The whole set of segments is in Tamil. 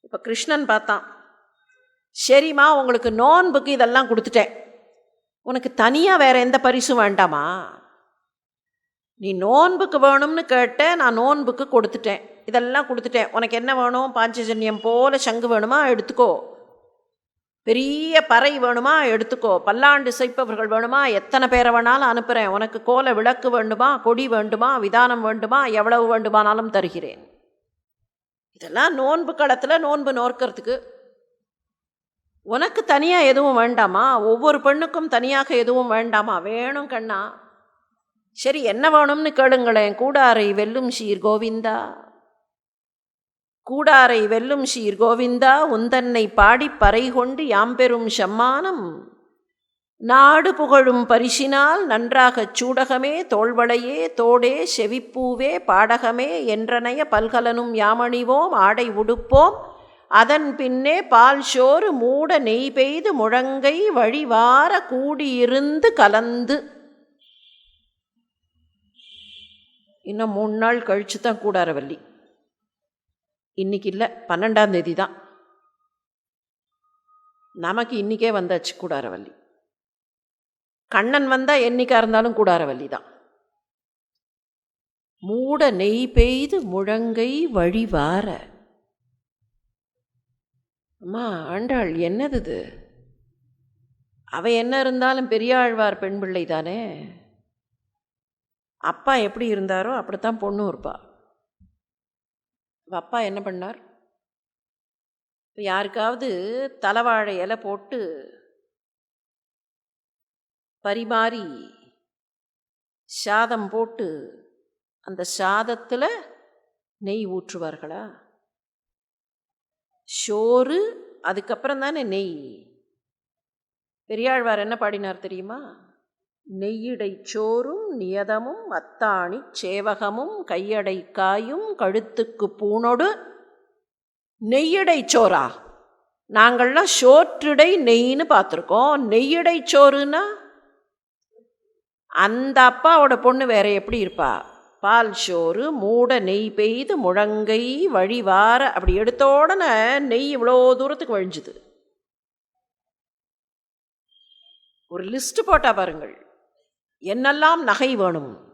இப்போ கிருஷ்ணன் பார்த்தான். சரிம்மா உங்களுக்கு நோன்புக்கு இதெல்லாம் கொடுத்துட்டேன். உனக்கு தனியாக வேறு எந்த பரிசும் வேண்டாமா? நீ நோன்புக்கு வேணும்னு கேட்ட நான் நோன்புக்கு கொடுத்துட்டேன். இதெல்லாம் கொடுத்துட்டேன். உனக்கு என்ன வேணும்? பாஞ்சஜன்யம் போல சங்கு வேணுமா? எடுத்துக்கோ. பெரிய பறை வேணுமா? எடுத்துக்கோ. பல்லாண்டு செய்ப்பவர்கள் வேணுமா? எத்தனை பேரை வேணாலும் அனுப்புகிறேன் உனக்கு கோல விளக்கு வேண்டுமா? கொடி வேண்டுமா? விதானம் வேண்டுமா? எவ்வளவு வேண்டுமானாலும் தருகிறேன். இதெல்லாம் நோன்பு களத்தில் நோன்பு நோக்கிறதுக்கு உனக்கு தனியாக எதுவும் வேண்டாமா? ஒவ்வொரு பெண்ணுக்கும் தனியாக எதுவும் வேண்டாமா? வேணும் கண்ணா. சரி என்ன வேணும்னு கேளுங்களேன். கூடாரை வெல்லும் ஷீர் கோவிந்தா. கூடாரை வெல்லும் ஷீர் கோவிந்தா உந்தன்னை பாடி பறை கொண்டு யாம்பெரும் சம்மானம். நாடு புகழும் பரிசினால் நன்றாகச் சூடகமே தோள்வளையே தோடே செவிப்பூவே பாடகமே என்றனைய பல்கலனும் யாமணிவோம் ஆடை உடுப்போம். அதன் பின்னே பால் சோறு மூட நெய் பெய்து முழங்கை வழிவார கூடியிருந்து கலந்து. இன்னும் மூணு நாள் கழிச்சு தான் கூடாரவல்லி. இன்னைக்கு இல்லை பன்னெண்டாம் தேதி தான் நமக்கு இன்னிக்கே வந்தாச்சு கூடாரவல்லி. கண்ணன் வந்தால் என்னைக்கா இருந்தாலும் கூடாரவல்லி தான் மூட நெய் பெய்து முழங்கை வழிவார அம்மா ஆண்டாள் என்னது இது அவ என்ன இருந்தாலும் பெரியாழ்வார் பெண் பிள்ளை தானே? அப்பா எப்படி இருந்தாரோ அப்படித்தான் பொண்ணும் இருப்பா. அப்பா என்ன பண்ணார்? இப்போ யாருக்காவது தலைவாழை இலை போட்டு பரிமாறி சாதம் போட்டு அந்த சாதத்தில் நெய் ஊற்றுவார்களா? சோறு அதுக்கப்புறம் தானே நெய். பெரியாழ்வார் என்ன பாடினார் தெரியுமா? நெய்யடை சோறும் நியதமும் அத்தாணி சேவகமும் கையடை காயும் கழுத்துக்கு பூணொடு நெய்யடை சோறா? நாங்கள்லாம் சோற்றுடை நெய்ன்னு பார்த்துருக்கோம். நெய்யடை சோறுன்னா அந்த அப்பாவோட பொண்ணு வேற எப்படி இருப்பா? பால் சோறு மூட நெய் பெய்து முழங்கை வழிவார அப்படி எடுத்த உடனே நெய் இவ்வளோ தூரத்துக்கு வழிஞ்சுது. ஒரு லிஸ்ட்டு போட்டா பாருங்கள். என்னெல்லாம் நகை வேணும்?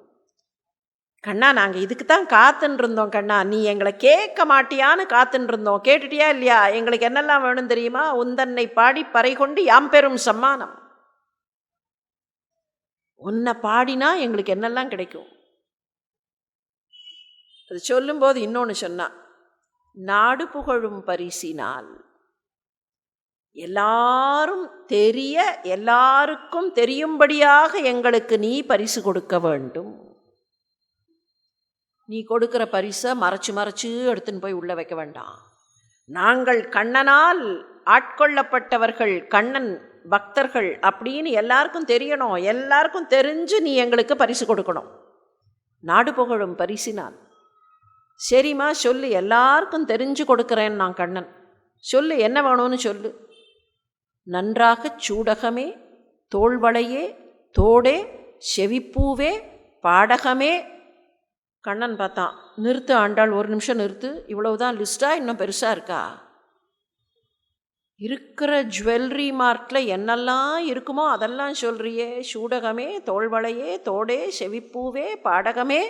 கண்ணா நாங்கள் இதுக்கு தான் காத்துன்னு இருந்தோம் கண்ணா. நீ எங்களை கேட்க மாட்டியான்னு காத்துன்னு இருந்தோம் கேட்டுட்டியா இல்லையா? எங்களுக்கு என்னெல்லாம் வேணும் தெரியுமா? உந்தன்னை பாடி பறை கொண்டு யாம் பெரும் சம்மானம். உன்னை பாடினா எங்களுக்கு என்னெல்லாம் கிடைக்கும்? அது சொல்லும்போது இன்னொன்று சொன்னான் நாடு புகழும் பரிசினால் எல்லாரும் தெரிய எல்லாருக்கும் தெரியும்படியாக எங்களுக்கு நீ பரிசு கொடுக்க வேண்டும். நீ கொடுக்கிற பரிசை மறைச்சு மறைச்சு எடுத்துன்னு போய் உள்ளே வைக்க வேண்டாம். நாங்கள் கண்ணனால் ஆட்கொள்ளப்பட்டவர்கள் கண்ணன் பக்தர்கள் அப்படின்னு எல்லாருக்கும் தெரியணும். எல்லாருக்கும் தெரிஞ்சு நீ எங்களுக்கு பரிசு கொடுக்கணும். நாடு புகழும் பரிசினால். சரிம்மா சொல்லு. எல்லாருக்கும் தெரிஞ்சு கொடுக்குறேன் நான் கண்ணன். சொல்லு என்ன வேணும்னு சொல்லு. நன்றாகச் சூடகமே தோள்வளையே தோடே செவிப்பூவே பாடகமே. கண்ணன் பார்த்தான். நிறுத்து ஆண்டாள் ஒரு நிமிஷம் நிறுத்து. இவ்வளவுதான் லிஸ்ட்டாக இன்னும் பெருசாக இருக்கா? இருக்கிற ஜுவல்லரி மார்க்கில் என்னெல்லாம் இருக்குமோ அதெல்லாம் சொல்கிறியே சூடகமே தோல்வளையே தோடே செவிப்பூவே பாடகமே.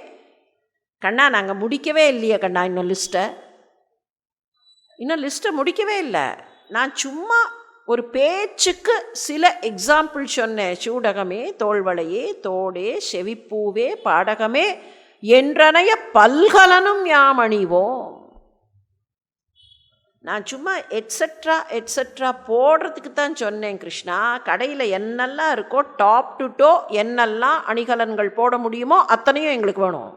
கண்ணா நாங்கள் முடிக்கவே இல்லையே கண்ணா இன்னும் லிஸ்ட்டை இன்னும் லிஸ்ட்டை முடிக்கவே இல்லை. நான் சும்மா ஒரு பேச்சுக்கு சில எக்ஸாம்பிள் சொன்னேன். சூடகமே தோல்வளையே தோடே செவிப்பூவே பாடகமே என்றனைய பல்கலனும் யாம் அணிவோம் நான் சும்மா எட்ஸட்ரா எட்ஸட்ரா போடுறதுக்கு தான் சொன்னேன் கிருஷ்ணா. கடையில் என்னெல்லாம் இருக்கோ டாப் டு டோ என்னெல்லாம் அணிகலன்கள் போட முடியுமோ அத்தனையும் எங்களுக்கு வேணும்.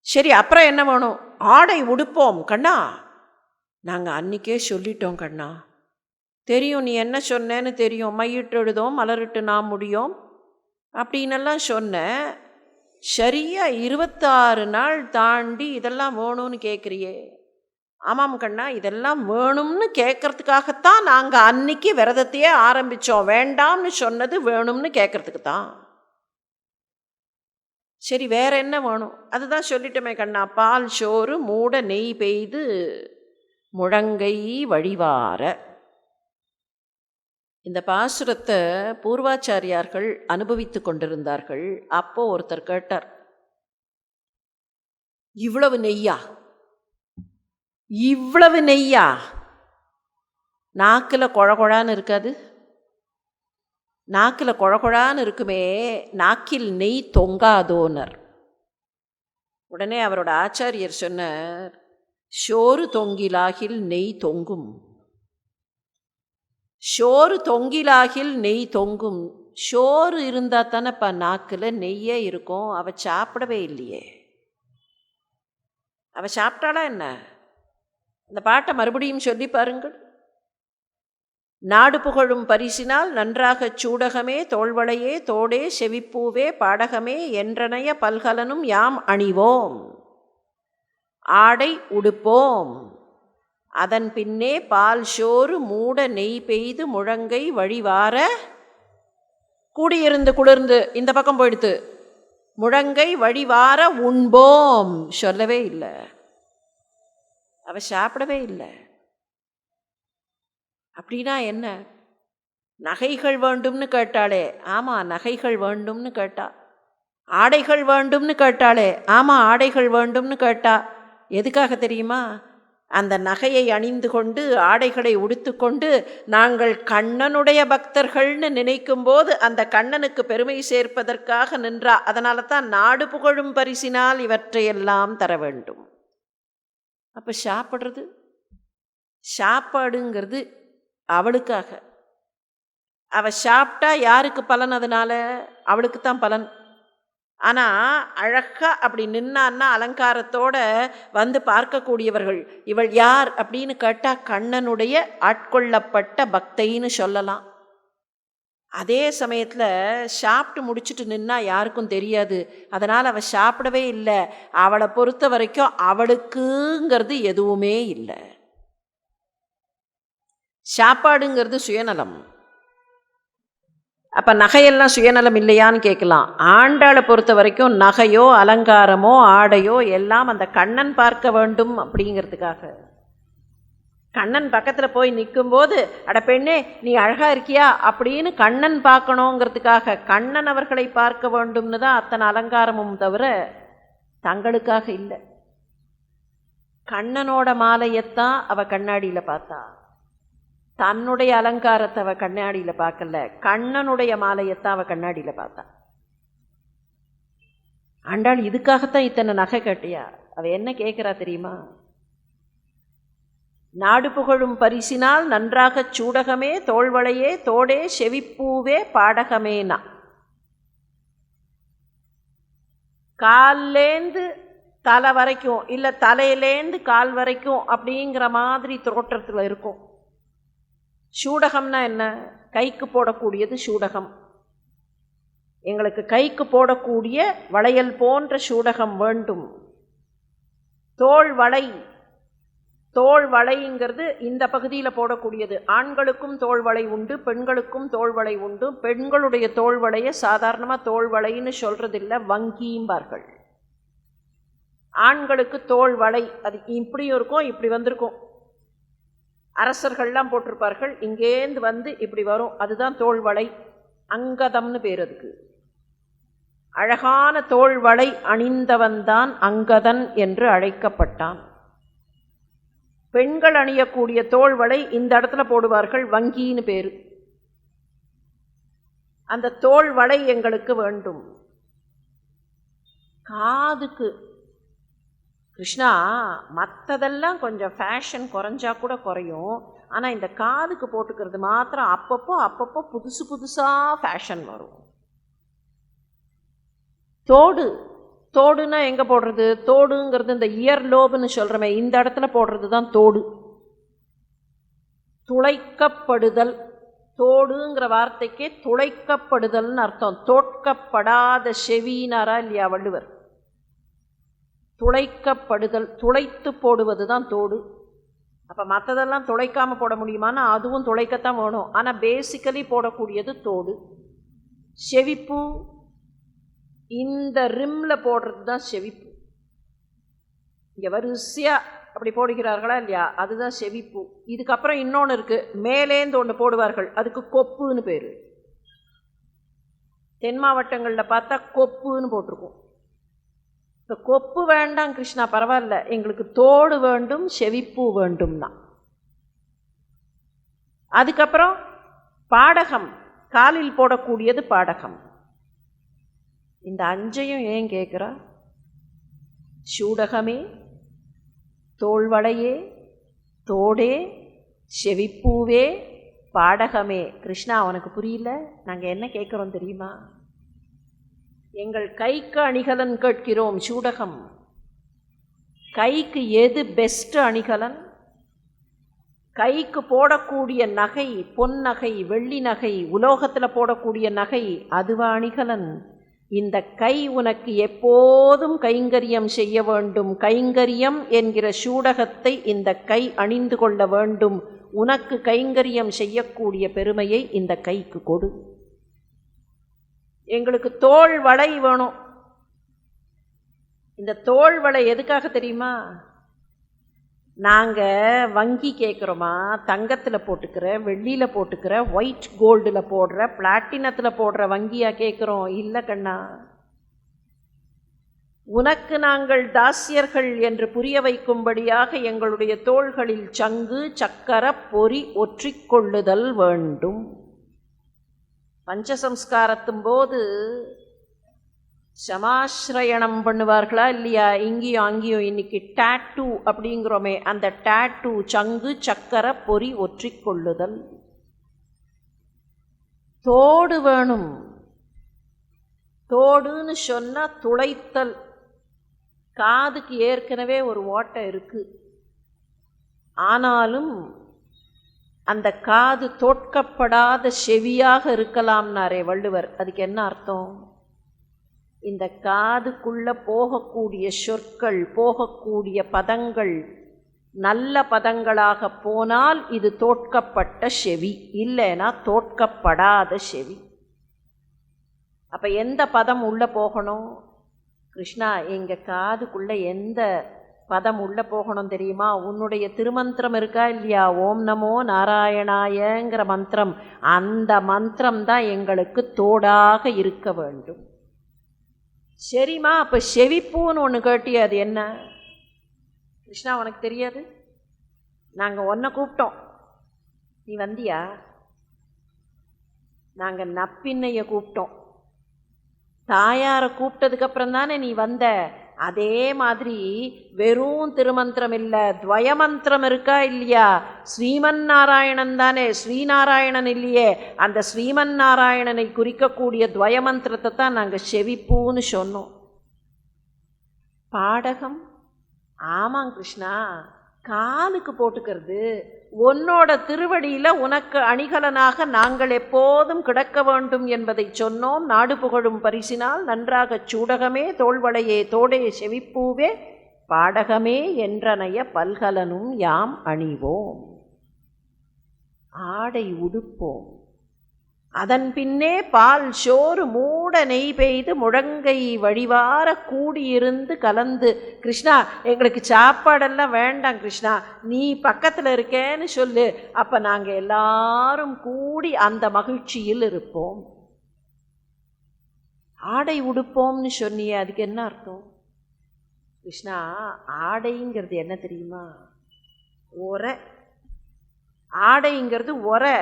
சரி அப்புறம் என்ன வேணும்? ஆடை உடுப்போம் கண்ணா. நாங்கள் அன்றைக்கே சொல்லிட்டோம் கண்ணா. தெரியும் நீ என்ன சொன்னேன்னு தெரியும். மையிட்டு எழுதோம் மலரிட்டு நான் முடியும். அப்படின்னெல்லாம் சொன்னேன். சரியாக இருபத்தாறு நாள் தாண்டி இதெல்லாம் வேணும்னு கேட்குறியே ஆமாம் கண்ணா இதெல்லாம் வேணும்னு கேட்குறதுக்காகத்தான் நாங்கள் அன்னைக்கு விரதத்தையே ஆரம்பித்தோம் வேண்டாம்னு சொன்னது வேணும்னு கேட்கறதுக்கு தான். சரி வேற என்ன வேணும்? அதுதான் சொல்லிட்டோமே கண்ணா பால் சோறு மூட நெய் பெய்து முழங்கை வழிவார. இந்த பாசுரத்தை பூர்வாச்சாரியார்கள் அனுபவித்து கொண்டிருந்தார்கள். அப்போ ஒருத்தர் கேட்டார் இவ்வளவு நெய்யா? இவ்வளவு நெய்யா? நாக்கில் குழகுழான்னு இருக்காது? நாக்கில் குழகுழான்னு இருக்குமே நாக்கில் நெய் தொங்காதோனர். உடனே அவரோட ஆச்சாரியர் சொன்னார் ஷோறு தொங்கிலாகில் நெய் தொங்கும். ஷோறு தொங்கிலாகில் நெய் தொங்கும். ஷோறு இருந்தால் தானேப்பா நாக்கில் நெய்யே இருக்கும். அவ சாப்பிடவே இல்லையே. அவ சாப்பிட்டாளா என்ன? அந்த பாட்டை மறுபடியும் சொல்லி பாருங்கள். நாடு புகழும் பரிசினால் நன்றாகச் சூடகமே தோள்வளையே தோடே செவிப்பூவே பாடகமே என்றனைய பல்கலனும் யாம் அணிவோம். ஆடை உடுப்போம். அதன் பின்னே பால் சோறு மூட நெய் பெய்து முழங்கை வழிவார கூடியிருந்து குளிர்ந்து இந்த பக்கம் போயிடுத்து. முழங்கை வழிவார உண்போம். சொல்லவே இல்லை. அவ சாப்பிடவே இல்லை. அப்படின்னா என்ன? நகைகள் வேண்டும்னு கேட்டாளே. ஆமாம் நகைகள் வேண்டும்னு கேட்டா. ஆடைகள் வேண்டும்னு கேட்டாளே. ஆமாம் ஆடைகள் வேண்டும்னு கேட்டா. எதுக்காக தெரியுமா? அந்த நகையை அணிந்து கொண்டு ஆடைகளை உடுத்துக்கொண்டு நாங்கள் கண்ணனுடைய பக்தர்கள்னு நினைக்கும்போது அந்த கண்ணனுக்கு பெருமை சேர்ப்பதற்காக நின்றா அதனால தான் நாடு புகழும் பரிசினால் இவற்றையெல்லாம் தர வேண்டும். அப்போ சாப்பிட்றது? சாப்பாடுங்கிறது அவளுக்காக. அவள் சாப்பிட்டா யாருக்கு பலன் அதனால? அவளுக்கு தான் பலன். ஆனால் அழகா அப்படி நின்னான்னா அலங்காரத்தோட வந்து பார்க்கக்கூடியவர்கள். இவள் யார் அப்படின்னு கேட்டால் கண்ணனுடைய ஆட்கொள்ளப்பட்ட பக்தைன்னு சொல்லலாம். அதே சமயத்தில் சாப்பிட்டு முடிச்சுட்டு நின்னா யாருக்கும் தெரியாது. அதனால் அவள் சாப்பிடவே இல்லை. அவளை பொறுத்த வரைக்கும் அவளுக்குங்கிறது எதுவுமே இல்லை. சாப்பாடுங்கிறது சுயநலம். அப்போ நகையெல்லாம் சுயநலம் இல்லையான்னு கேட்கலாம். ஆண்டாளை பொறுத்த வரைக்கும் நகையோ அலங்காரமோ ஆடையோ எல்லாம் அந்த கண்ணன் பார்க்க வேண்டும் அப்படிங்கிறதுக்காக. கண்ணன் பக்கத்தில் போய் நிற்கும்போது அட பெண்ணே நீ அழகாக இருக்கியா? அப்படின்னு கண்ணன் பார்க்கணுங்கிறதுக்காக கண்ணன் அவர்களை பார்க்க வேண்டும்னு தான் அத்தனை அலங்காரமும் தவிர தங்களுக்காக இல்லை. கண்ணனோட மாலையைத்தான் அவள் கண்ணாடியில் பார்த்தா. தன்னுடைய அலங்காரத்தை அவள் கண்ணாடியில் பார்க்கல. கண்ணனுடைய மாலையைத்தான் அவள் கண்ணாடியில் பார்த்தா. ஆண்டாள் இதுக்காகத்தான் இத்தனை நகை கட்டியா? அவள் என்ன கேட்குறா தெரியுமா? நாடு புகழும் பரிசினால் நன்றாகச் சூடகமே தோள்வளையே தோடே செவிப்பூவே பாடகமேனா. கால்லேந்து தலை வரைக்கும் இல்லை தலையிலேந்து கால் வரைக்கும் அப்படிங்கிற மாதிரி தோற்றத்தில் இருக்கும். சூடகம்னா என்ன? கைக்கு போடக்கூடியது சூடகம். எங்களுக்கு கைக்கு போடக்கூடிய வளையல் போன்ற சூடகம் வேண்டும். தோல் வளை. தோல் வளைங்கிறது இந்த பகுதியில் போடக்கூடியது. ஆண்களுக்கும் தோல் வளை உண்டு பெண்களுக்கும் தோல் வளை உண்டு. பெண்களுடைய தோல் வளையை சாதாரணமாக தோல் வளைன்னு சொல்கிறதில்ல வங்கியும்பார்கள் ஆண்களுக்கு தோல் வளை அது இப்படியும் இருக்கும் இப்படி வந்திருக்கும். அரசர்கள்லாம் போட்டிருப்பார்கள். இங்கேருந்து வந்து இப்படி வரும். அதுதான் தோல்வளை அங்கதம்னு பேர் அதுக்கு. அழகான தோல்வளை அணிந்தவன்தான் அங்கதன் என்று அழைக்கப்பட்டான். பெண்கள் அணியக்கூடிய தோல்வளை இந்த இடத்துல போடுவார்கள். வங்கின்னு பேர். அந்த தோல்வளை எங்களுக்கு வேண்டும். காதுக்கு கிருஷ்ணா மற்றதெல்லாம் கொஞ்சம் ஃபேஷன் குறைஞ்சா கூட குறையும். ஆனால் இந்த காதுக்கு போட்டுக்கிறது மாத்திரம் அப்பப்போ அப்பப்போ புதுசு புதுசாக ஃபேஷன் வரும். தோடு தோடுன்னா எங்கே போடுறது? தோடுங்கிறது இந்த இயர் லோபுன்னு சொல்கிறோமே இந்த இடத்துல போடுறது தான் தோடு. துளைக்கப்படுதல். தோடுங்கிற வார்த்தைக்கே துளைக்கப்படுதல்னு அர்த்தம். தோற்கப்படாத செவினாரா இல்லையா வள்ளுவர்? துளைக்கப்படுதல் துளைத்து போடுவது தான் தோடு. அப்போ மற்றதெல்லாம் துளைக்காமல் போட முடியுமானா அதுவும் துளைக்கத்தான் வேணும். ஆனால் பேசிக்கலி போடக்கூடியது தோடு. செவிப்பூ இந்த ரிம்மில் போடுறது தான் செவிப்பு. இங்கே வரிசையாக அப்படி போடுகிறார்களா இல்லையா? அதுதான் செவிப்பு. இதுக்கப்புறம் இன்னொன்று இருக்குது மேலேந்து ஒன்று போடுவார்கள். அதுக்கு கொப்புன்னு பேர். தென் மாவட்டங்களில் பார்த்தா கொப்புன்னு போட்டிருக்கும். இப்போ கொப்பு வேண்டாம் கிருஷ்ணா பரவாயில்ல. எங்களுக்கு தோடு வேண்டும் செவிப்பூ வேண்டும்னா. அதுக்கப்புறம் பாடகம். காலில் போடக்கூடியது பாடகம். இந்த அஞ்சையும் ஏன் கேட்குறா சூடகமே தோள்வளையே தோடே செவிப்பூவே பாடகமே. கிருஷ்ணா அவனுக்கு புரியல? நாங்கள் என்ன கேட்குறோம் தெரியுமா? எங்கள் கைக்கு அணிகலன் கேட்கிறோம் சூடகம். கைக்கு எது பெஸ்ட் அணிகலன்? கைக்கு போடக்கூடிய நகை பொன் நகை வெள்ளி நகை உலோகத்தில் போடக்கூடிய நகை அதுவா அணிகலன்? இந்த கை உனக்கு எப்போதும் கைங்கரியம் செய்ய வேண்டும். கைங்கரியம் என்கிற சூடகத்தை இந்த கை அணிந்து கொள்ள வேண்டும். உனக்கு கைங்கரியம் செய்யக்கூடிய பெருமையை இந்த கைக்கு கொடு. எங்களுக்கு தோல் வளை வேணும். இந்த தோல் வளை எதுக்காக தெரியுமா? நாங்கள் வங்கி கேட்குறோமா தங்கத்தில் போட்டுக்கிற வெள்ளியில் போட்டுக்கிற ஒயிட் கோல்டில் போடுற பிளாட்டினத்தில் போடுற வங்கியாக கேட்குறோம் இல்லை கண்ணா. உனக்கு நாங்கள் தாசியர்கள் என்று புரிய வைக்கும்படியாக எங்களுடைய தோள்களில் சங்கு சக்கர பொறி ஒற்றிக்கொள்ளுதல் வேண்டும். பஞ்சசம்ஸ்காரத்தும் போது சமாசிரயணம் பண்ணுவார்களா இல்லையா? இங்கேயும் அங்கேயும் இன்னைக்கு டேட்டூ அப்படிங்கிறோமே அந்த டேட்டூ சங்கு சக்கர பொறி ஒற்றிக்கொள்ளுதல் தோடு வேணும். தோடுன்னு சொன்னால் துளைத்தல். காதுக்கு ஏற்கனவே ஒரு ஓட்டை இருக்குது ஆனாலும் அந்த காது தோற்கப்படாத செவியாக இருக்கலாம்னாரே வள்ளுவர். அதுக்கு என்ன அர்த்தம்? இந்த காதுக்குள்ள போகக்கூடிய சொற்கள் போகக்கூடிய பதங்கள் நல்ல பதங்களாக போனால் இது தோற்கப்பட்ட செவி இல்லைன்னா தோற்கப்படாத செவி. அப்போ எந்த பதம் உள்ளே போகணும்? கிருஷ்ணா எங்கள் காதுக்குள்ளே எந்த பதம் உள்ளே போகணும் தெரியுமா? உன்னுடைய திருமந்திரம் இருக்கா இல்லையா? ஓம் நமோ நாராயணாயங்கிற மந்திரம். அந்த மந்திரம் தான் எங்களுக்கு தோடாக இருக்க வேண்டும். சரிம்மா அப்போ செவிப்பூன்னு ஒன்று கேட்டிய அது என்ன? கிருஷ்ணா உனக்கு தெரியாது? நாங்கள் ஒன்றை கூப்பிட்டோம். நீ வந்தியா? நாங்கள் நப்பின்னைய கூப்பிட்டோம். தாயாரை கூப்பிட்டதுக்கப்புறம் தானே நீ வந்த? அதே மாதிரி வெறும் திருமந்திரம் இல்லை துவயமந்திரம் இருக்கா இல்லையா? ஸ்ரீமன் நாராயணன் தானே ஸ்ரீநாராயணன் இல்லையே. அந்த ஸ்ரீமன் நாராயணனை குறிக்கக்கூடிய துவயமந்திரத்தை தான் நாங்கள் செவிப்பூன்னு சொன்னோம். பாடகம்? ஆமாம் கிருஷ்ணா. காலுக்கு போட்டுக்கிறது. உன்னோட திருவடியில் உனக்கு அணிகலனாக நாங்கள் எப்போதும் கிடக்க வேண்டும் என்பதை சொன்னோம். நாடு புகழும் பரிசினால் நன்றாகச் சூடகமே தோள்வளையே தோடே செவிப்பூவே பாடகமே என்றனைய பல்கலனும் யாம் அணிவோம். ஆடை உடுப்போம். அதன் பின்னே பால் சோறு மூட நெய் பெய்து முழங்கை வழிவார கூடியிருந்து கலந்து கிருஷ்ணா எங்களுக்கு சாப்பாடெல்லாம் வேண்டாம் கிருஷ்ணா நீ பக்கத்தில் இருக்கேன்னு சொல்லு. அப்போ நாங்கள் எல்லாரும் கூடி அந்த மகிழ்ச்சியில் இருப்போம். ஆடை உடுப்போம்னு சொன்னியே அதுக்கு என்ன அர்த்தம்? கிருஷ்ணா ஆடைங்கிறது என்ன தெரியுமா? உரை ஆடைங்கிறது உரை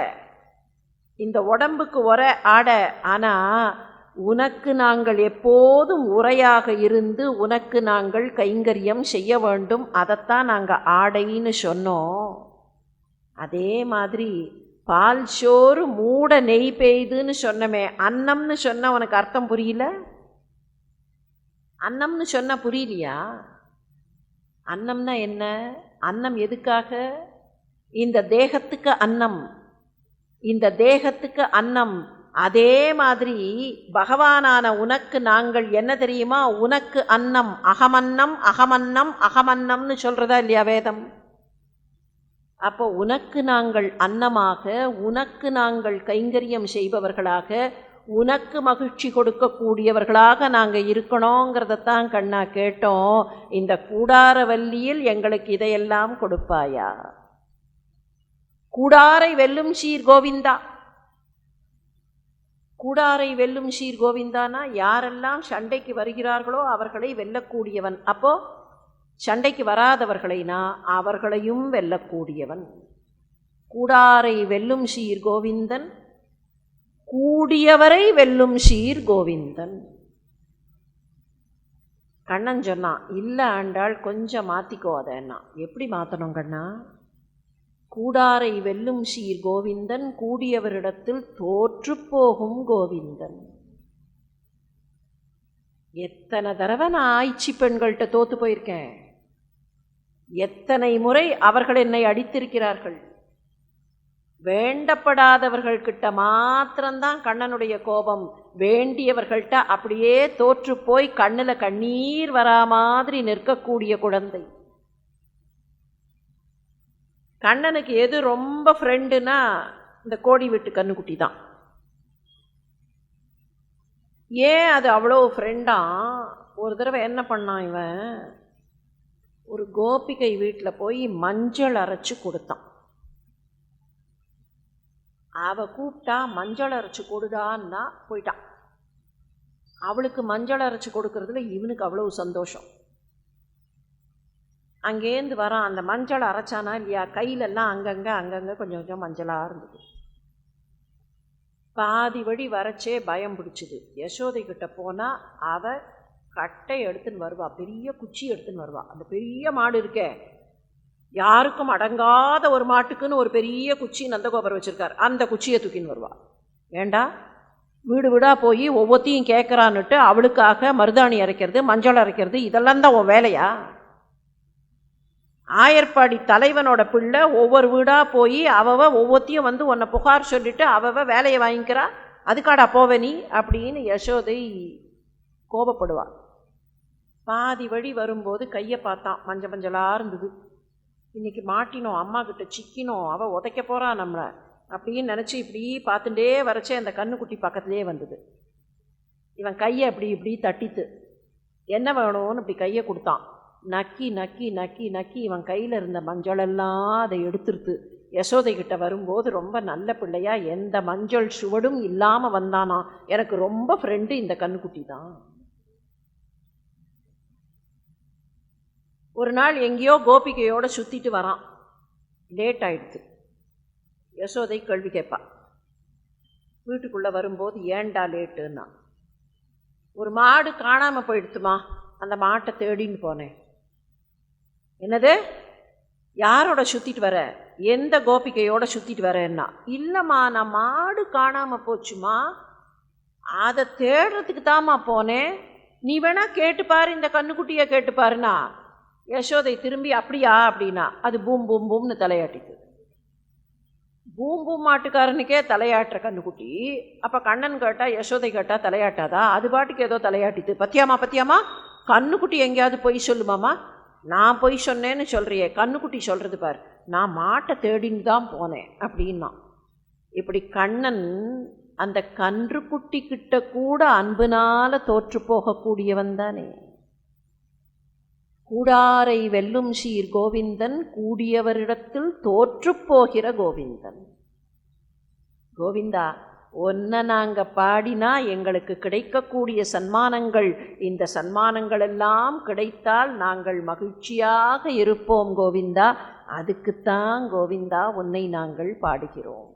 இந்த உடம்புக்கு உர ஆடை ஆனால் உனக்கு நாங்கள் எப்போதும் உரையாக இருந்து உனக்கு நாங்கள் கைங்கரியம் செய்ய வேண்டும். அதைத்தான் நாங்கள் ஆடைன்னு சொன்னோம். அதே மாதிரி பால் சோறு மூட நெய் பெய்துன்னு சொன்னமே அன்னம்னு சொன்ன உனக்கு அர்த்தம் புரியல? அன்னம்னு சொன்ன புரியலையா? அன்னம்னா என்ன? அன்னம் எதுக்காக? இந்த தேகத்துக்கு அன்னம். இந்த தேகத்துக்கு அன்னம். அதே மாதிரி பகவானான உனக்கு நாங்கள் என்ன தெரியுமா? உனக்கு அன்னம். அகமன்னம் அகமன்னம் அகமன்னம்னு சொல்கிறதா இல்லையா வேதம்? அப்போ உனக்கு நாங்கள் அன்னமாக உனக்கு நாங்கள் கைங்கரியம் செய்பவர்களாக உனக்கு மகிழ்ச்சி கொடுக்கக்கூடியவர்களாக நாங்கள் இருக்கணுங்கிறதத்தான் கண்ணா கேட்டோம். இந்த கூடாரவல்லியில் எங்களுக்கு இதையெல்லாம் கொடுப்பாயா? கூடாரை வெல்லும் ஷீர் கோவிந்தா. கூடாரை வெல்லும் ஷீர் கோவிந்தானா? யாரெல்லாம் சண்டைக்கு வருகிறார்களோ அவர்களை வெல்லக்கூடியவன். அப்போ சண்டைக்கு வராதவர்களைனா அவர்களையும் வெல்லக்கூடியவன். கூடாரை வெல்லும் ஷீர் கோவிந்தன் கூடியவரை வெல்லும் ஷீர் கோவிந்தன். கண்ணன் சொன்னான் இல்லை ஆண்டாள் கொஞ்சம் மாற்றிக்கோ அதன்னா எப்படி மாற்றணும் கண்ணா? கூடாரை வெல்லும் சீர் கோவிந்தன் கூடியவரிடத்தில் தோற்று போகும் கோவிந்தன். எத்தனை தடவை நான் ஆய்ச்சி பெண்கள்கிட்ட தோத்து போயிருக்கேன்? எத்தனை முறை அவர்கள் என்னை அடித்திருக்கிறார்கள்? வேண்டப்படாதவர்கள் கிட்ட மாத்திரம்தான் கண்ணனுடைய கோபம். வேண்டியவர்கள்ட்ட அப்படியே தோற்று போய் கண்ணில் கண்ணீர் வரா மாதிரி நிற்கக்கூடிய குழந்தை. கண்ணனுக்கு எது ரொம்ப ஃப்ரெண்டுனா இந்த கோடி வீட்டு கண்ணுக்குட்டி தான். ஏன் அது அவ்வளோ ஃப்ரெண்டாம் ஒரு தடவை என்ன பண்ணான் இவன்? ஒரு கோபிகை வீட்டில் போய் மஞ்சள் அரைச்சி கொடுத்தான். அவள் கூப்பிட்டா மஞ்சள் அரைச்சி கொடுடான்னா போயிட்டான். அவளுக்கு மஞ்சள் அரைச்சி கொடுக்கறதுல இவனுக்கு அவ்வளோ சந்தோஷம். அங்கேருந்து வரான். அந்த மஞ்சள் அரைச்சானா இல்லையா? கையிலெல்லாம் அங்கங்கே அங்கங்கே கொஞ்சம் கொஞ்சம் மஞ்சளாக இருந்தது. பாதி வழி வரைச்சே பயம் பிடிச்சிது. யசோதை கிட்ட போனால் அவ கட்டை எடுத்துன்னு வருவாள் பெரிய குச்சி எடுத்துன்னு வருவாள் அந்த பெரிய மாடு இருக்கே. யாருக்கும் அடங்காத ஒரு மாட்டுக்குன்னு ஒரு பெரிய குச்சி நந்தகோபர் வச்சுருக்கார். அந்த குச்சியை தூக்கின்னு வருவாள் ஏண்டா? வீடு வீடாக போய் ஒவ்வொருத்தையும் கேட்குறான்னுட்டு அவளுக்காக மருதாணி அரைக்கிறது மஞ்சள் அரைக்கிறது இதெல்லாம் தான் உன் வேலையா? ஆயர்பாடி தலைவனோட பிள்ளை ஒவ்வொரு வீடாக போய் அவவ ஒவ்வொருத்தையும் வந்து உன்னை புகார் சொல்லிட்டு அவவ வேலையை வாங்கிக்கிறா. அதுக்காடா போவ நீ? அப்படின்னு யசோதை கோபப்படுவா. பாதி வழி வரும்போது கையை பார்த்தான் மஞ்சள் மஞ்சளாக இருந்தது. இன்னைக்கு மாட்டினோம் அம்மா கிட்ட சிக்கினோம் அவள் உதைக்க போகிறா நம்மளை அப்படின்னு நினச்சி இப்படி பார்த்துட்டே வரைச்சே அந்த கண்ணுக்குட்டி பக்கத்துலேயே வந்தது. இவன் கையை இப்படி இப்படி தட்டித்து என்ன வேணும்னு இப்படி கையை கொடுத்தான். நக்கி நக்கி நக்கி நக்கி இவன் கையில் இருந்த மஞ்சளெல்லாம் அதை எடுத்துருத்து. யசோதை கிட்ட வரும்போது ரொம்ப நல்ல பிள்ளையா எந்த மஞ்சள் சுவடும் இல்லாமல் வந்தானா? எனக்கு ரொம்ப ஃப்ரெண்டு இந்த கண்ணுக்குட்டி தான் ஒரு நாள் எங்கேயோ கோபிகையோட சுற்றிட்டு வரான். லேட் ஆயிடுது யசோதை கேள்வி கேட்பா வீட்டுக்குள்ளே வரும்போது ஏன்டா லேட்டுன்னா? ஒரு மாடு காணாமல் போயிடுத்துமா? அந்த மாட்டை தேடின்னு போனேன். என்னது? யாரோட சுற்றிட்டு வர? எந்த கோபிகையோட சுற்றிட்டு வரேன்னா? இல்லைம்மா நான் மாடு காணாமல் போச்சுமா அதை தேடுறதுக்கு தாம்மா போனேன் நீ வேணா கேட்டுப்பாரு இந்த கண்ணுக்குட்டியை கேட்டுப்பாருனா யசோதை திரும்பி அப்படியா? அப்படின்னா அது பூம் பூம் பூம்னு தலையாட்டிது பூம் பூம் மாட்டுக்காரனுக்கே தலையாட்டுற கண்ணுக்குட்டி. அப்போ கண்ணன் கேட்டா யசோதை கேட்டா தலையாட்டாதா? அது பாட்டுக்கு ஏதோ தலையாட்டிது. பத்தியாமா பத்தியாமா? கண்ணுக்குட்டி எங்கேயாவது பொய் சொல்லுமாமா நான் பொய் சொன்னேன்னு சொல்கிறியே கண்ணுக்குட்டி சொல்கிறது பார். நான் மாட்டை தேடின்னு தான் போனேன் அப்படின்னா. இப்படி கண்ணன் அந்த கன்றுக்குட்டி கிட்ட கூட அன்பினால் தோற்று போகக்கூடியவன் தானே. கூடாரை வெல்லும் சீர் கோவிந்தன் கூடியவரிடத்தில் தோற்றுப்போகிற கோவிந்தன். கோவிந்தா ஒன்றை நாங்கள் பாடினா எங்களுக்கு கிடைக்கக்கூடிய சன்மானங்கள் இந்த சன்மானங்கள் எல்லாம் கிடைத்தால் நாங்கள் மகிழ்ச்சியாக இருப்போம் கோவிந்தா. அதுக்குத்தான் கோவிந்தா உன்னை நாங்கள் பாடுகிறோம்.